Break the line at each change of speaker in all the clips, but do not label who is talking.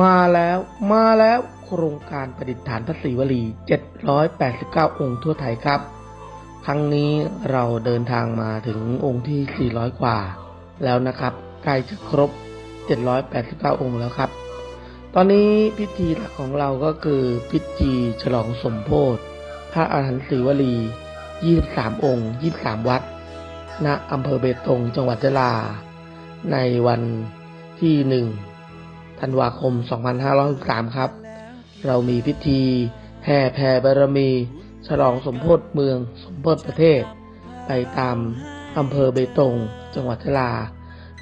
มาแล้วมาแล้วโครงการประดิษฐานพระศรีวลี 789 องค์ทั่วไทยครับ ครั้งนี้เราเดินทางมาถึงองค์ที่ 400 กว่า แล้วนะครับใกล้จะครบ 789 องค์แล้วครับ ตอนนี้พิธีหลักของเราก็คือพิธีฉลองสมโพธิพระอารหันต์ศรีวลี 23 องค์ 23 วัด ณอำเภอเบตงจังหวัดยะลา ในวันที่หนึ่ง ธันวาคม 2563 ครับ เรามีพิธี แห่แผ่บารมี ฉลองสมโพธิเมือง สมโพธิประเทศ ไปตามอำเภอเบตง จังหวัดยะลา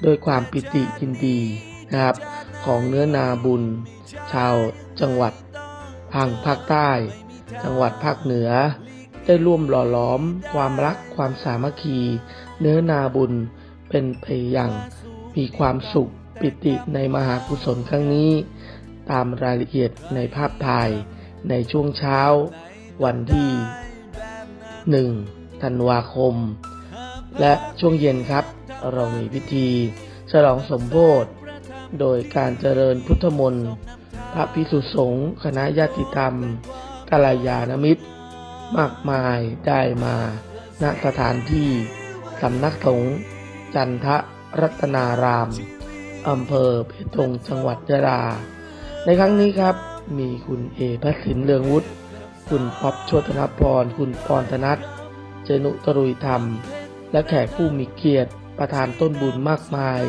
โดยความปิติยินดีนะครับ ของเนื้อนาบุญ ชาวจังหวัดทางภาคใต้ จังหวัดภาคเหนือ ได้ร่วมหล่อหลอม ความรักความสามัคคี เนื้อนาบุญเป็นไปอย่างมีความสุข ปิติในมหากุศลครั้งนี้ ตามรายละเอียดในภาพถ่ายในช่วงเช้า วันที่ 1 ธันวาคม และช่วงเย็นครับ เรามีพิธี ฉลองสมโพธิโดยการเจริญพุทธมนต์พระพิสุสงฆ์คณะญาติธรรมกัลยาณมิตร มากมายได้มาณสถานที่สำนักสงฆ์จันทรัตนาราม อำเภอเพตงจังหวัดยะลา ในครั้งนี้ครับ มีคุณเอพระสินเรืองวุฒิคุณป๊อบโชตนพร คุณปอนธนัทเจนุตรุยธรรม และแขกผู้มีเกียรติประธานต้นบุญมากมาย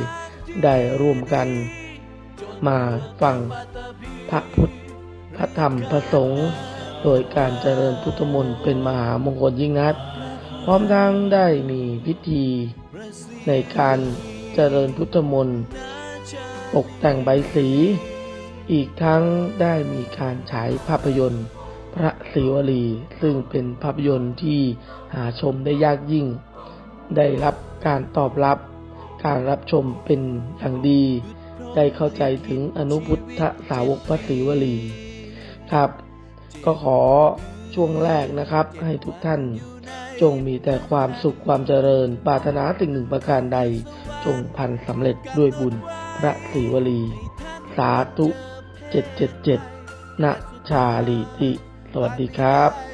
ได้ร่วมกัน มาฟังพระพุทธ พระธรรม พระสงฆ์โดยการเจริญพุทธมนต์เป็นมหามงคลยิ่งนักพร้อมทั้งได้มีพิธีในการเจริญพุทธมนต์ ตกแต่งใบสี อีกทั้งได้มีการฉายภาพยนตร์ พระศิวลี ซึ่งเป็นภาพยนตร์ที่หาชมได้ยากยิ่ง ได้รับการตอบรับ การรับชมเป็นอย่างดี ได้เข้าใจถึงอนุพุทธสาวกพระศิวลีครับ ก็ขอช่วงแรกนะครับ ให้ทุกท่านจงมีแต่ความสุขความเจริญ ปรารถนาสิ่งหนึ่งประการใด จงพันสำเร็จด้วยบุญ พระศรีวลี สาธุ 777ณชาลีติ สวัสดีครับ